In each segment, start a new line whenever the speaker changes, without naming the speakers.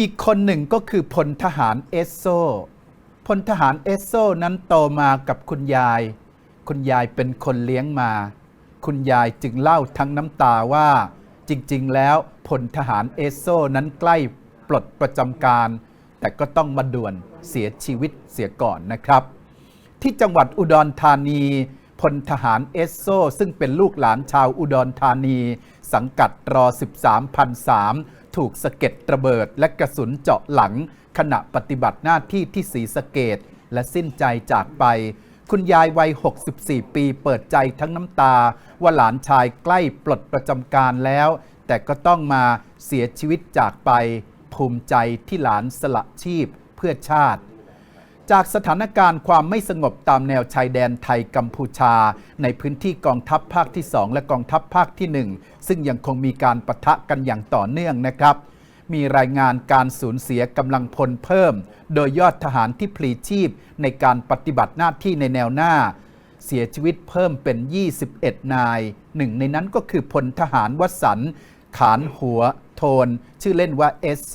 อีกคนหนึ่งก็คือพลทหารเอสโซพลทหารเอสโซนั้นโตมากับคุณยาย คุณยายเป็นคนเลี้ยงมา คุณยายจึงเล่าทั้งน้ำตาว่า จริงๆ แล้วพลทหารเอสโซนั้นใกล้ปลดประจำการ แต่ก็ต้องมาด่วนเสียชีวิตเสียก่อนนะครับ ที่จังหวัดอุดรธานีพลทหารเอสโซซึ่งเป็นลูกหลานชาวอุดรธานี สังกัดรอ 13พันสาม ถูกสะเก็ดระเบิด และกระสุนเจาะหลัง ขณะปฏิบัติหน้าที่ที่ศรีสะเกดและสิ้นใจจากไป คุณยายวัย 64 ปีเปิดใจทั้งน้ำตา ว่าหลานชายใกล้ปลดประจำการแล้ว แต่ก็ต้องมาเสียชีวิตจากไป ภูมิใจที่หลานสละชีพเพื่อชาติ จากสถานการณ์ความไม่สงบตามแนวชายแดนไทยกัมพูชา ในพื้นที่กองทัพภาคที่ 2 และกองทัพภาคที่ 1 ซึ่งยังคงมีการปะทะกันอย่างต่อเนื่องนะครับ มีรายงานการสูญเสียกำลังพลเพิ่ม โดยยอดทหารที่พลีชีพในการปฏิบัติหน้าที่ในแนวหน้า เสียชีวิตเพิ่มเป็น 21 นายหนึ่งในนั้นก็คือพลทหารวสันขานหัว โทน ชื่อเล่นว่าเอสโซ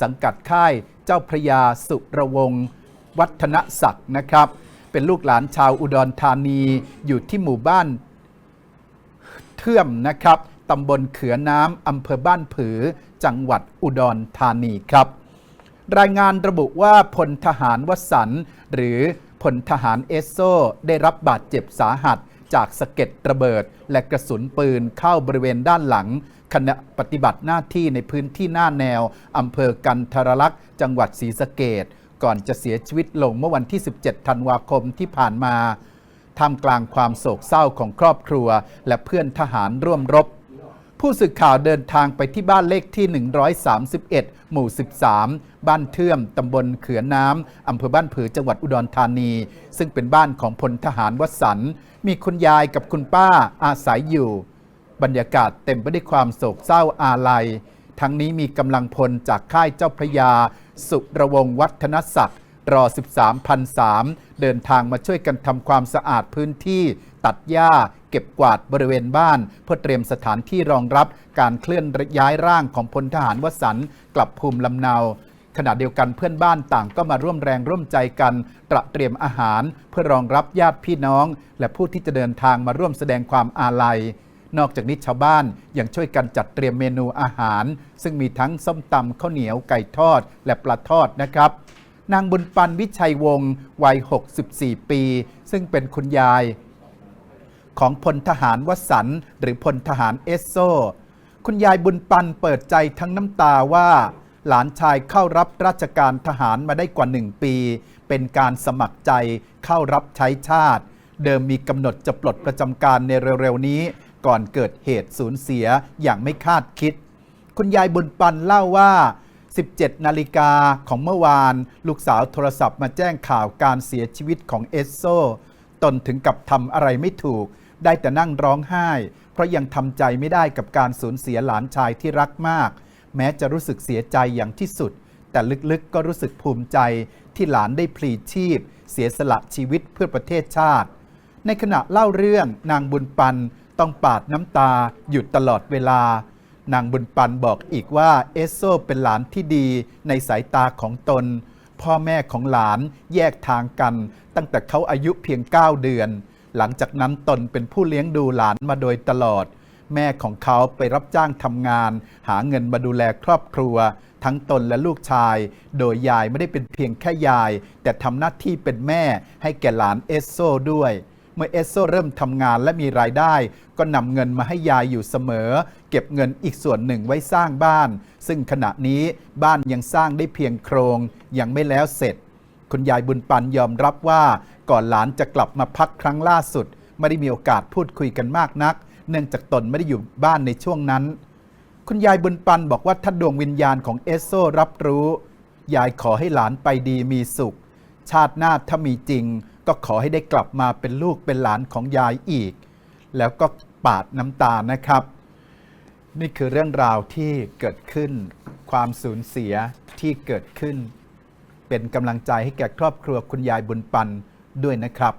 สังกัดค่าย เจ้าพระยาสุระวงศ์ วัฒนศักดิ์นะครับ เป็นลูกหลานชาวอุดรธานีอยู่ที่หมู่บ้านเทื่อมนะครับตำบลเขือน้ำอำเภอบ้านผือ จังหวัดอุดรธานีครับ รายงานระบุว่าพลทหารวสันหรือพลทหารเอสโซได้รับบาดเจ็บสาหัสจากสะเก็ดระเบิด และกระสุนปืนเข้าบริเวณด้านหลังขณะปฏิบัติหน้าที่ในพื้นที่หน้าแนวอำเภอกันทรลักษ์จังหวัดศรีสะเกด ก่อนจะเสียชีวิตลงเมื่อวันที่ 17 ธันวาคมที่ผ่านมาท่ามกลางความโศกเศร้าของครอบครัว และเพื่อนทหารร่วมรบ ผู้สื่อข่าวเดินทางไปที่บ้านเลขที่ 131 หมู่ 13 บ้านเทื่อมตำบลเขือน้ำอำเภอบ้านผือจังหวัดอุดรธานี ซึ่งเป็นบ้านของพลทหารวสันต์มีคุณยายกับคุณป้าอาศัยอยู่ บรรยากาศเต็มไปด้วยความโศกเศร้าอาลัย ทั้งนี้มีกำลังพลจากค่ายเจ้าพระยา สุระวงศ์วัฒนศักดิ์รอ 13 พันสามเดินทางมาช่วยกันทำความสะอาดพื้นที่ ตัดหญ้า เก็บกวาดบริเวณบ้าน เพื่อเตรียมสถานที่รองรับการเคลื่อนย้ายร่างของพลทหารวสันกลับภูมิลำเนาขณะเดียวกันเพื่อนบ้านต่างก็มาร่วมแรงร่วมใจกันตระเตรียมอาหาร เพื่อรองรับญาติพี่น้อง และผู้ที่จะเดินทางมาร่วมแสดงความอาลัย นอกจากนี้ชาวบ้านยังช่วยกันจัดเตรียมเมนูอาหาร ซึ่งมีทั้งส้มตำข้าวเหนียวไก่ทอด และปลาทอดนะครับนางบุญปันวิชัยวงศ์วัย 64 ปี ซึ่งเป็นคุณยาย ของพลทหารวสันหรือพลทหารเอสโซ คุณยายบุญปันเปิดใจทั้งน้ำตาว่า หลานชายเข้ารับราชการทหารมาได้กว่าหนึ่งปี เป็นการสมัครใจเข้ารับใช้ชาติ เดิมมีกำหนดจะปลดประจำการในเร็วๆนี้ ก่อนเกิดเหตุสูญเสียอย่างไม่คาดคิด คุณยายบุญปันเล่าว่า 17 นาฬิกาของเมื่อวาน ลูกสาวโทรศัพท์มาแจ้งข่าวการเสียชีวิตของเอสโซ ตนถึงกับทำอะไรไม่ถูก ได้แต่นั่งร้องไห้ เพราะยังทำใจไม่ได้กับการสูญเสียหลานชายที่รักมาก แม้จะรู้สึกเสียใจอย่างที่สุด แต่ลึกๆก็รู้สึกภูมิใจที่หลานได้พลีชีพ เสียสละชีวิตเพื่อประเทศชาติในขณะเล่าเรื่องนางบุญปัน ต้องปาดน้ำตาหยุดตลอดเวลา นางบุญปันบอกอีกว่าเอสโซเป็นหลานที่ดีในสายตาของตน พ่อแม่ของหลานแยกทางกัน ตั้งแต่เขาอายุเพียง 9 เดือน หลังจากนั้นตนเป็นผู้เลี้ยงดูหลานมาโดยตลอด แม่ของเขาไปรับจ้างทำงาน หาเงินมาดูแลครอบครัว ทั้งตนและลูกชาย โดยยายไม่ได้เป็นเพียงแค่ยาย แต่ทำหน้าที่เป็นแม่ให้แก่หลานเอสโซด้วย เมื่อเอสโซเริ่มทำงานและมีรายได้ ก็นำเงินมาให้ยายอยู่เสมอ เก็บเงินอีกส่วนหนึ่งไว้สร้างบ้าน ซึ่งขณะนี้บ้านยังสร้างได้เพียงโครง ยังไม่แล้วเสร็จ คุณยายบุญปันยอมรับว่า ก่อนหลานจะกลับมาพักครั้งล่าสุด ไม่ได้มีโอกาสพูดคุยกันมากนัก เนื่องจากตนไม่ได้อยู่บ้านในช่วงนั้น คุณยายบุญปันบอกว่าถ้าดวงวิญญาณของเอสโซรับรู้ยายขอให้หลานไปดีมีสุข ชาติหน้าถ้ามีจริง ก็ขอให้ได้กลับมาเป็นลูกเป็นหลานของยายอีก แล้วก็ปาดน้ำตานะครับ นี่คือเรื่องราวที่เกิดขึ้น ความสูญเสียที่เกิดขึ้น เป็นกำลังใจให้แก่ครอบครัวคุณยายบุญปันด้วยนะครับ